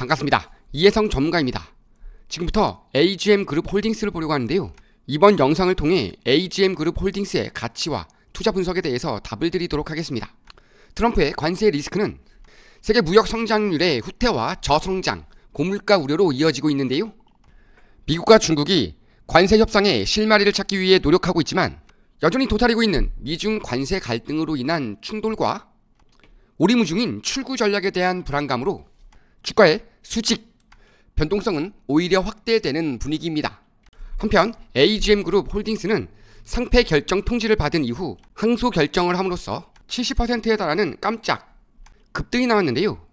반갑습니다. 이혜성 전문가입니다. 지금부터 AGM 그룹 홀딩스를 보려고 하는데요. 이번 영상을 통해 AGM 그룹 홀딩스의 가치와 투자 분석에 대해서 답을 드리도록 하겠습니다. 트럼프의 관세 리스크는 세계 무역 성장률의 후퇴와 저성장, 고물가 우려로 이어지고 있는데요. 미국과 중국이 관세 협상의 실마리를 찾기 위해 노력하고 있지만 여전히 도사리고 있는 미중 관세 갈등으로 인한 충돌과 오리무중인 출구 전략에 대한 불안감으로 주가의 수직 변동성은 오히려 확대되는 분위기입니다. 한편 AGM 그룹 홀딩스는 상패 결정 통지를 받은 이후 항소 결정을 함으로써 70%에 달하는 깜짝 급등이 나왔는데요.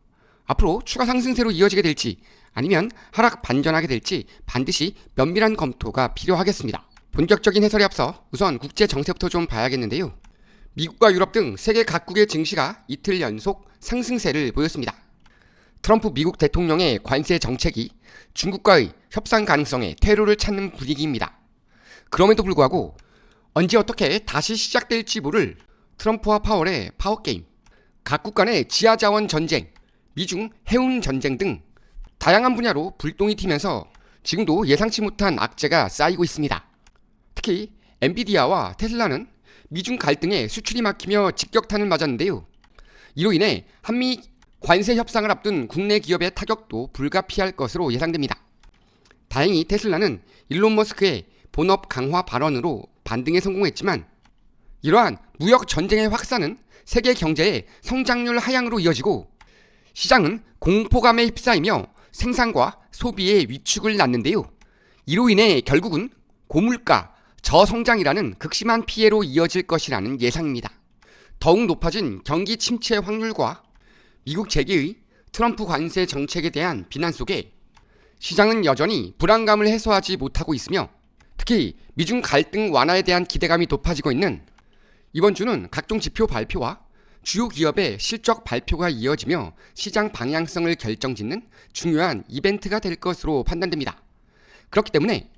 앞으로 추가 상승세로 이어지게 될지 아니면 하락 반전하게 될지 반드시 면밀한 검토가 필요하겠습니다. 본격적인 해설에 앞서 우선 국제 정세부터 좀 봐야겠는데요. 미국과 유럽 등 세계 각국의 증시가 이틀 연속 상승세를 보였습니다. 트럼프 미국 대통령의 관세 정책이 중국과의 협상 가능성에 퇴로를 찾는 분위기입니다. 그럼에도 불구하고 언제 어떻게 다시 시작될지 모를 트럼프와 파월의 파워게임, 각국 간의 지하자원 전쟁, 미중 해운 전쟁 등 다양한 분야로 불똥이 튀면서 지금도 예상치 못한 악재가 쌓이고 있습니다. 특히 엔비디아와 테슬라는 미중 갈등에 수출이 막히며 직격탄을 맞았는데요. 이로 인해 한미 관세 협상을 앞둔 국내 기업의 타격도 불가피할 것으로 예상됩니다. 다행히 테슬라는 일론 머스크의 본업 강화 발언으로 반등에 성공했지만 이러한 무역 전쟁의 확산은 세계 경제의 성장률 하향으로 이어지고 시장은 공포감에 휩싸이며 생산과 소비의 위축을 낳는데요. 이로 인해 결국은 고물가, 저성장이라는 극심한 피해로 이어질 것이라는 예상입니다. 더욱 높아진 경기 침체 확률과 미국 재계의 트럼프 관세 정책에 대한 비난 속에 시장은 여전히 불안감을 해소하지 못하고 있으며 특히 미중 갈등 완화에 대한 기대감이 높아지고 있는 이번 주는 각종 지표 발표와 주요 기업의 실적 발표가 이어지며 시장 방향성을 결정짓는 중요한 이벤트가 될 것으로 판단됩니다. 그렇기 때문에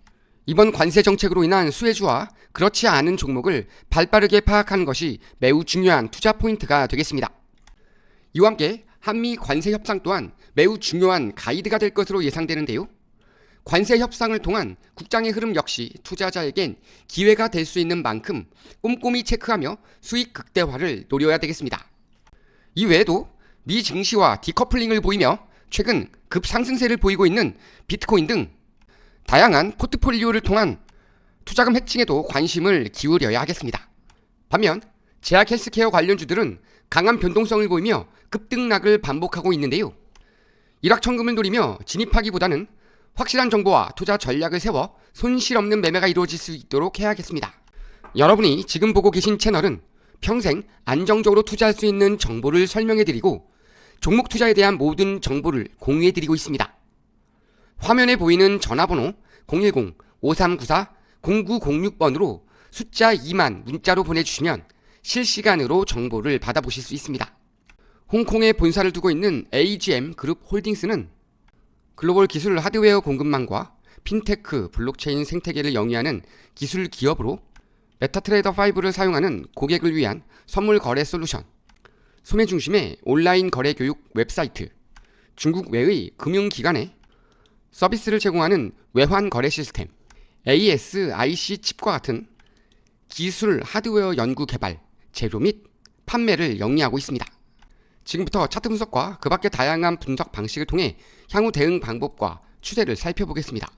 이번 관세 정책으로 인한 수혜주와 그렇지 않은 종목을 발빠르게 파악하는 것이 매우 중요한 투자 포인트가 되겠습니다. 이와 함께 한미 관세 협상 또한 매우 중요한 가이드가 될 것으로 예상되는데요. 관세 협상을 통한 국장의 흐름 역시 투자자에겐 기회가 될 수 있는 만큼 꼼꼼히 체크하며 수익 극대화를 노려야 되겠습니다. 이 외에도 미 증시와 디커플링을 보이며 최근 급상승세를 보이고 있는 비트코인 등 다양한 포트폴리오를 통한 투자금 해칭에도 관심을 기울여야 하겠습니다. 반면 제약 헬스케어 관련주들은 강한 변동성을 보이며 급등락을 반복하고 있는데요. 일확천금을 노리며 진입하기보다는 확실한 정보와 투자 전략을 세워 손실 없는 매매가 이루어질 수 있도록 해야겠습니다. 여러분이 지금 보고 계신 채널은 평생 안정적으로 투자할 수 있는 정보를 설명해드리고 종목 투자에 대한 모든 정보를 공유해드리고 있습니다. 화면에 보이는 전화번호 010-5394-0906번으로 숫자 2만 문자로 보내주시면 실시간으로 정보를 받아보실 수 있습니다. 홍콩에 본사를 두고 있는 AGM 그룹 홀딩스는 글로벌 기술 하드웨어 공급망과 핀테크, 블록체인 생태계를 영위하는 기술 기업으로 메타트레이더 5를 사용하는 고객을 위한 선물 거래 솔루션, 소매 중심의 온라인 거래 교육 웹사이트, 중국 외의 금융기관에 서비스를 제공하는 외환 거래 시스템, ASIC 칩과 같은 기술 하드웨어 연구 개발, 제조 및 판매를 영위하고 있습니다. 지금부터 차트 분석과 그 밖의 다양한 분석 방식을 통해 향후 대응 방법과 추세를 살펴보겠습니다.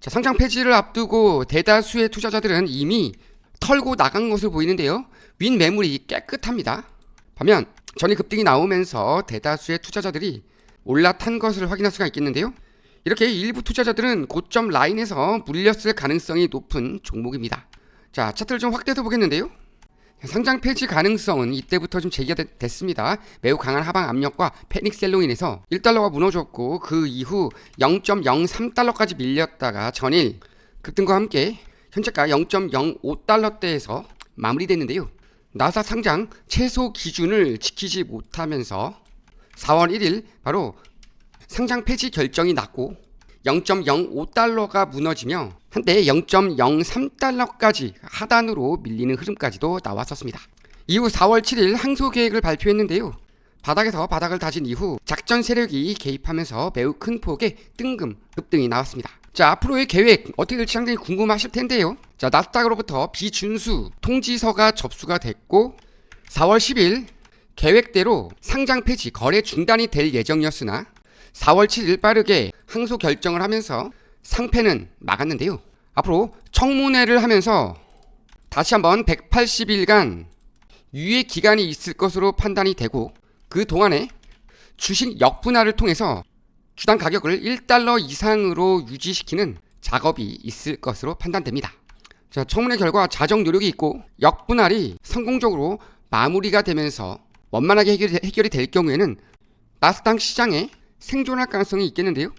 자, 상장 폐지를 앞두고 대다수의 투자자들은 이미 털고 나간 것으로 보이는데요. 윈 매물이 깨끗합니다. 반면 전일 급등이 나오면서 대다수의 투자자들이 올라탄 것을 확인할 수가 있겠는데요. 이렇게 일부 투자자들은 고점 라인에서 물렸을 가능성이 높은 종목입니다. 자, 차트를 좀 확대해서 보겠는데요. 상장 폐지 가능성은 이때부터 좀 제기가 됐, 습니다 매우 강한 하방 압력과 패닉셀로 인해서 1달러가 무너졌고 그 이후 0.03달러까지 밀렸다가 전일 급등과 함께 현재가 0.05달러대에서 마무리됐는데요. 나사 상장 최소 기준을 지키지 못하면서 4월 1일 바로 상장 폐지 결정이 났고 0.05달러가 무너지며 한때 0.03달러까지 하단으로 밀리는 흐름까지도 나왔었습니다. 이후 4월 7일 항소 계획을 발표했는데요. 바닥에서 바닥을 다진 이후 작전 세력이 개입하면서 매우 큰 폭의 뜬금 급등이 나왔습니다. 자 앞으로의 계획 어떻게 될지 상당히 궁금하실 텐데요. 자 나스닥으로부터 비준수 통지서가 접수가 됐고 4월 10일 계획대로 상장 폐지 거래 중단이 될 예정이었으나 4월 7일 빠르게 항소 결정을 하면서 상패는 막았는데요. 앞으로 청문회를 하면서 다시 한번 180일간 유예 기간이 있을 것으로 판단이 되고 그 동안에 주식 역분할을 통해서 주당 가격을 1달러 이상으로 유지시키는 작업이 있을 것으로 판단됩니다. 자, 청문회 결과 자정 노력이 있고 역분할이 성공적으로 마무리가 되면서 원만하게 해결이, 될 경우에는 나스닥 시장에 생존할 가능성이 있겠는데요.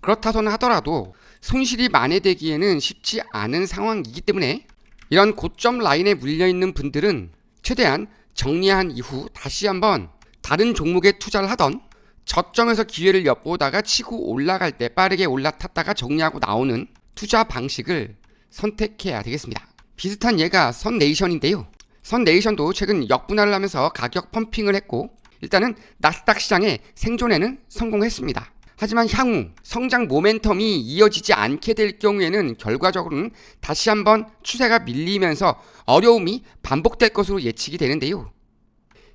그렇다서는 하더라도 손실이 만회되기에는 쉽지 않은 상황이기 때문에 이런 고점 라인에 물려 있는 분들은 최대한 정리한 이후 다시 한번 다른 종목에 투자를 하던 저점에서 기회를 엿보다가 치고 올라갈 때 빠르게 올라탔다가 정리하고 나오는 투자 방식을 선택해야 되겠습니다. 비슷한 예가 선네이션인데요. 선네이션도 최근 역분할을 하면서 가격 펌핑을 했고 일단은 나스닥 시장의 생존에는 성공했습니다. 하지만 향후 성장 모멘텀이 이어지지 않게 될 경우에는 결과적으로는 다시 한번 추세가 밀리면서 어려움이 반복될 것으로 예측이 되는데요.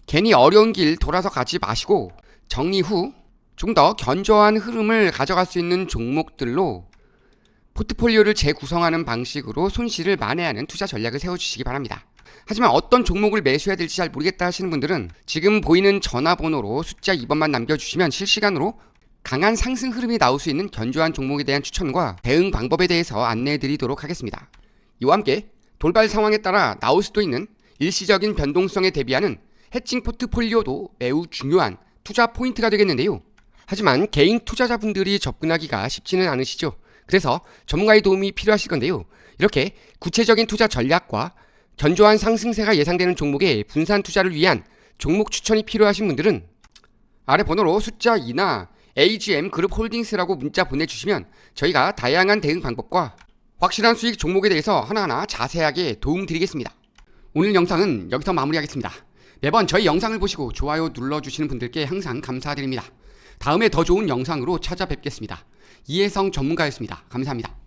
괜히 어려운 길 돌아서 가지 마시고 정리 후 좀 더 견조한 흐름을 가져갈 수 있는 종목들로 포트폴리오를 재구성하는 방식으로 손실을 만회하는 투자 전략을 세워주시기 바랍니다. 하지만 어떤 종목을 매수해야 될지 잘 모르겠다 하시는 분들은 지금 보이는 전화번호로 숫자 2번만 남겨주시면 실시간으로 강한 상승 흐름이 나올 수 있는 견조한 종목에 대한 추천과 대응 방법에 대해서 안내해 드리도록 하겠습니다. 이와 함께 돌발 상황에 따라 나올 수도 있는 일시적인 변동성에 대비하는 해칭 포트폴리오도 매우 중요한 투자 포인트가 되겠는데요. 하지만 개인 투자자분들이 접근하기가 쉽지는 않으시죠. 그래서 전문가의 도움이 필요하실 건데요. 이렇게 구체적인 투자 전략과 견조한 상승세가 예상되는 종목에 분산 투자를 위한 종목 추천이 필요하신 분들은 아래 번호로 숫자 2나 AGM 그룹 홀딩스라고 문자 보내주시면 저희가 다양한 대응 방법과 확실한 수익 종목에 대해서 하나하나 자세하게 도움 드리겠습니다. 오늘 영상은 여기서 마무리하겠습니다. 매번 저희 영상을 보시고 좋아요 눌러주시는 분들께 항상 감사드립니다. 다음에 더 좋은 영상으로 찾아뵙겠습니다. 이혜성 전문가였습니다. 감사합니다.